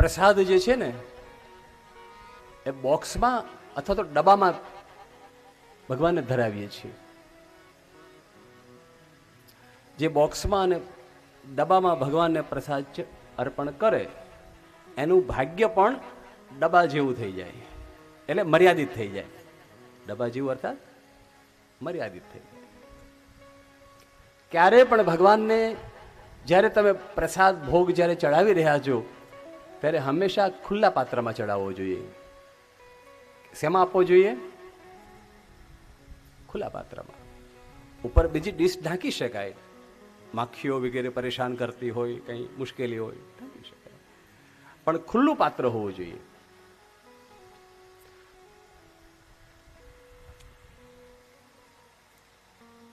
પ્રસાદ જે છે ને, એ બોક્સમાં અથવા તો ડબ્બામાં ભગવાનને ધરાવીએ છીએ. જે બોક્સમાં અને ડબ્બામાં ભગવાનને પ્રસાદ અર્પણ કરે, એનું ભાગ્ય પણ ડબ્બા જેવું થઈ જાય. એટલે મર્યાદિત થઈ જાય. ડબ્બા જેવું અર્થાત મર્યાદિત થઈ જાય. ક્યારે પણ ભગવાનને જ્યારે તમે પ્રસાદ ભોગ જ્યારે ચડાવી રહ્યા છો ત્યારે હંમેશા ખુલ્લા પાત્રમાં ચડાવવો જોઈએ. શેમાં આપવો જોઈએ? ખુલ્લા પાત્રમાં. ઉપર બીજી ડીશ ઢાંકી શકાય. માખીઓ વગેરે પરેશાન કરતી હોય, કંઈ મુશ્કેલી હોય, ઢાંકી શકાય. પણ ખુલ્લું પાત્ર હોવું જોઈએ.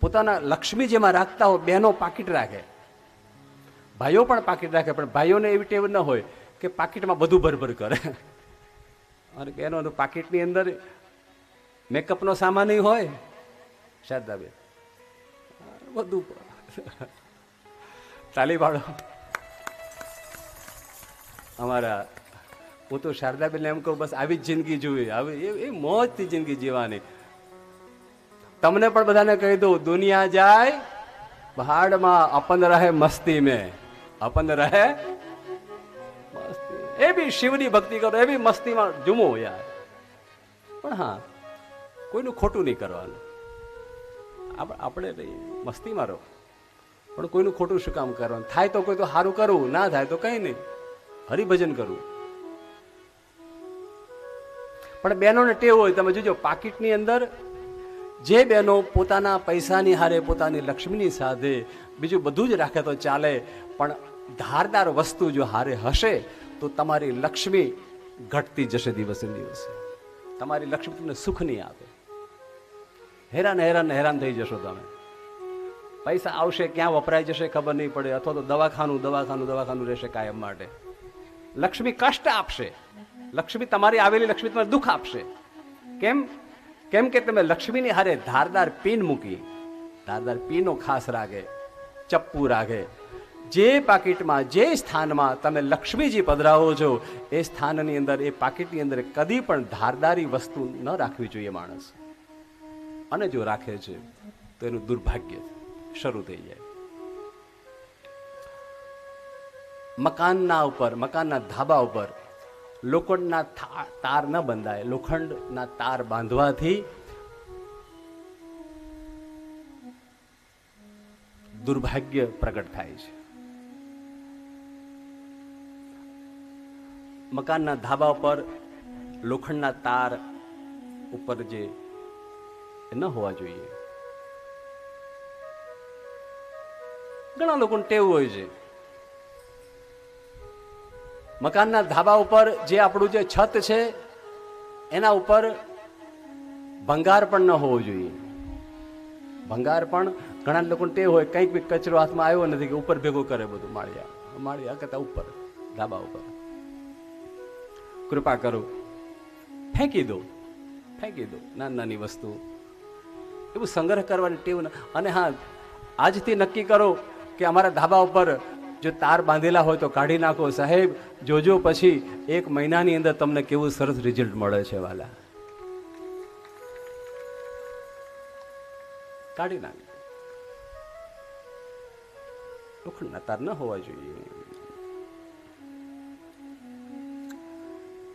પોતાના લક્ષ્મી જેમાં રાખતા હોય બહેનો પાકીટ રાખે. ભાઈઓ પણ પાકીટ રાખે, પણ ભાઈઓને એવી ટેવ ન હોય કે પાકીટમાં બધું ભરભર કરે. અને એનો પાકીટની અંદર મેકઅપનો સામાન હોય. શારદાબેન. બધું તાલી પાડો. અમારા, હું તો શારદાબેનને એમ કહું, બસ આવી જ જિંદગી જોવી આવી એ- મોજથી જિંદગી જીવવાની. તમને પણ બધાને કહી દઉં, દુનિયા જાય, પહાડમાં અપન રહે મસ્તી મેં. અપન રહે એ બી શિવની ભક્તિ કરો, એ બી મસ્તીમાં જુમો યાર. પણ હા, કોઈનું ખોટું નહીં કરવાનું. આપ- આપણે મસ્તીમાં રહો. પણ કોઈનું ખોટું શું કામ કરવાનું? થાય તો કોઈ તો સારું કરવું, ના થાય તો કંઈ નહીં. હરિભજન કરવું. પણ બહેનોને ટેવ હોય, તમે જોજો, પાકીટની અંદર જે બહેનો પોતાના પૈસાની હારે, પોતાની લક્ષ્મીની સાથે, બીજું બધું જ રાખે તો ચાલે, પણ ધારદાર વસ્તુ જો હારે હશે તો તમારી લક્ષ્મી ઘટતી જશે દિવસે દિવસે. તમારી લક્ષ્મી તમને સુખ નહીં આપે. હેરાન હેરાન હેરાન થઈ જશો તમે. પૈસા આવશે, ક્યાં વપરાઈ જશે ખબર નહીં પડે. અથવા તો દવાખાનું દવાખાનું દવાખાનું રહેશે કાયમ માટે. લક્ષ્મી કષ્ટ આપશે. લક્ષ્મી તમારી આવેલી લક્ષ્મી તમને દુઃખ આપશે. કેમ? કેમ કે તમે લક્ષ્મીની હારે ધારદાર પીન મૂકી. ધારદાર પીનો ખાસ રાગે, ચપ્પુ રાખે જે પાકીટમાં, જે સ્થાનમાં તમે લક્ષ્મીજી પધરાવો છો, એ સ્થાનની અંદર, એ પાકીટની અંદર કદી પણ ધારદારી વસ્તુ ન રાખવી જોઈએ માણસ. અને જો રાખે છે, તો એનું દુર્ભાગ્ય શરૂ થઈ જાય. મકાનના ઉપર, મકાનના ધાબા ઉપર લોખંડના તાર ન બંધાય. લોખંડના તાર બાંધવાથી દુર્ભાગ્ય પ્રગટ થાય છે. મકાનના ધાબા ઉપર લોખંડના તાર ઉપર જે ન હોવા જોઈએ. ઘણા લોકોને ટેવ હોય છે. મકાનના ધાબા ઉપર જે આપણું જે છત છે, એના ઉપર ભંગાર પણ ન હોવો જોઈએ. ભંગાર પણ ઘણા લોકોને ટેવ હોય, કંઈક બી કચરો હાથમાં આવ્યો નથી કે ઉપર ભેગો કરે બધું, માળિયા માળિયા કરતા ઉપર, ધાબા ઉપર. કૃપા કરો. ફેંકી દો. ફેંકી દો. નાની નાની વસ્તુ. એવું સંગ્રહ કરવાની ટેવ અને હા, આજથી નક્કી કરો કે અમારા ધાબા ઉપર જો તાર બાંધેલા હોય તો કાઢી નાખો. સાહેબ, જોજો પછી એક મહિનાની અંદર તમને કેવું સરસ રિઝલ્ટ મળે છે, વાલા. કાઢી નાખો લોખંડના તાર ન હોવા જોઈએ.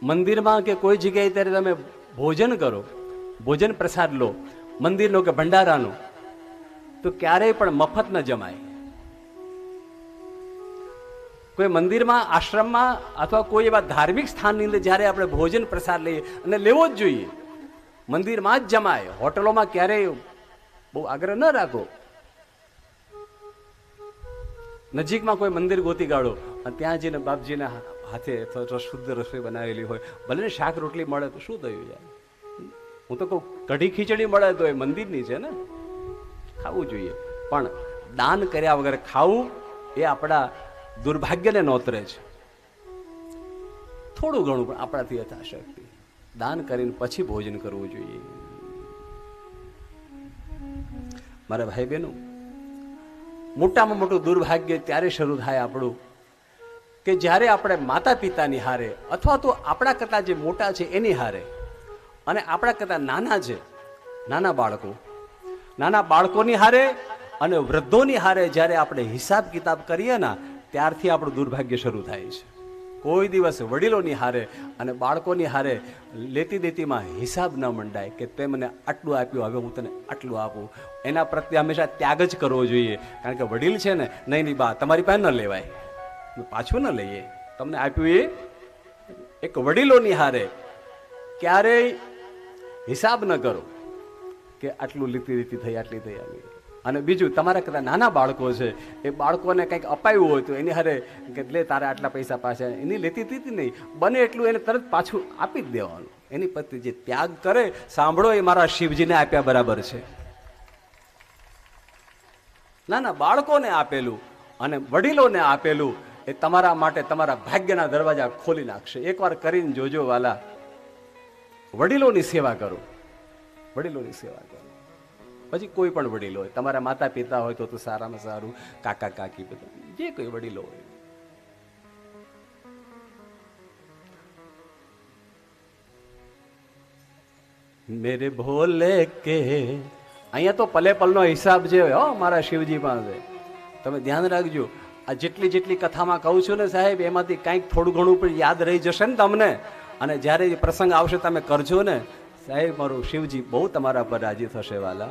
મંદિરમાં કે કોઈ જગ્યાએ ત્યારે તમે ભોજન કરો, ભોજન પ્રસાદ લો, મંદિરનો કે ભંડારાનો, તો ક્યારેય પણ મફત ન જમાય. કોઈ મંદિરમાં, આશ્રમમાં અથવા કોઈ એવા ધાર્મિક સ્થાનની અંદર જ્યારે આપણે ભોજન પ્રસાદ લઈએ અને લેવો જ જોઈએ, મંદિરમાં જ જમાય. હોટલોમાં ક્યારેય બહુ આગ્રહ ન રાખો. નજીકમાં કોઈ મંદિર ગોતી કાઢો અને ત્યાં જઈને બાપજીના હાથે અથવા તો શુદ્ધ રસોઈ બનાવેલી હોય. ભલે શાક રોટલી મળે તો શું થયું યાર? હું તો કહું, કઢી ખીચડી મળે તો એ મંદિરની છે ને? ખાવું જોઈએ. પણ દાન કર્યા વગર ખાવું એ આપણા દુર્ભાગ્યને નોતરે છે. થોડું ઘણું પણ આપણાથી યથાશક્તિ. દાન કરીને પછી ભોજન કરવું જોઈએ. મારા ભાઈ બહેનો મોટામાં મોટું દુર્ભાગ્ય ત્યારે શરૂ થાય આપણું કે જ્યારે આપણે માતા પિતાની હારે અથવા તો આપણા કરતાં જે મોટા છે એની હારે અને આપણા કરતાં નાના છે, નાના બાળકો, નાના બાળકોની હારે અને વૃદ્ધોની હારે જ્યારે આપણે હિસાબ કિતાબ કરીએ ને, ત્યારથી આપણું દુર્ભાગ્ય શરૂ થાય છે. કોઈ દિવસ વડીલોની હારે અને બાળકોની હારે લેતી દેતીમાં હિસાબ ન મંડાય કે તે મને આટલું આપ્યું, હવે હું તને આટલું આપું. એના પ્રત્યે હંમેશા ત્યાગ જ કરવો જોઈએ. કારણ કે વડીલ છે ને, નહીં નહીં, બા, તમારી પાસે ન લેવાય. પાછું ન લઈએ. તમને આપ્યું એ એક વડીલોની હારે. ક્યારેય હિસાબ ન કરો કે આટલું લીતી લીતી થઈ, આટલી થઈ આવી અને બીજું, તમારા કરતાં નાના બાળકો છે, એ બાળકોને કંઈક અપાયું હોય તો એની હારે કે લે તારે આટલા પૈસા પાછા એની લેતી દીધી નહીં. બને એટલું એને તરત પાછું આપી જ દેવાનું. એની પત્ની જે ત્યાગ કરે, સાંભળો એ મારા શિવજીને આપ્યા બરાબર છે. નાના બાળકોને આપેલું અને વડીલોને આપેલું એ તમારા માટે તમારા ભાગ્યના દરવાજા ખોલી નાખશે. એકવાર કરીને જોજો વાલા, વડીલોની સેવા કરો. વડીલોની સેવા કરો. પછી કોઈ પણ વડીલો હોય, તમારા માતા પિતા હોય તો સારામાં સારું, કાકા, કાકી બધા, જે કોઈ વડીલો હોય. મેરે ભોલે કે અહીંયા તો પલે પલનો હિસાબ જે હોય હો, મારા શિવજી પાસે. તમે ધ્યાન રાખજો. આ જેટલી જેટલી કથામાં કહું છું ને સાહેબ, એમાંથી કંઈક થોડું ઘણું પણ યાદ રહી જશે ને તમને. અને જ્યારે પ્રસંગ આવશે તમે કરજો ને. સાહેબ, મારું શિવજી બહુ તમારા પર રાજી થશે, વાલા.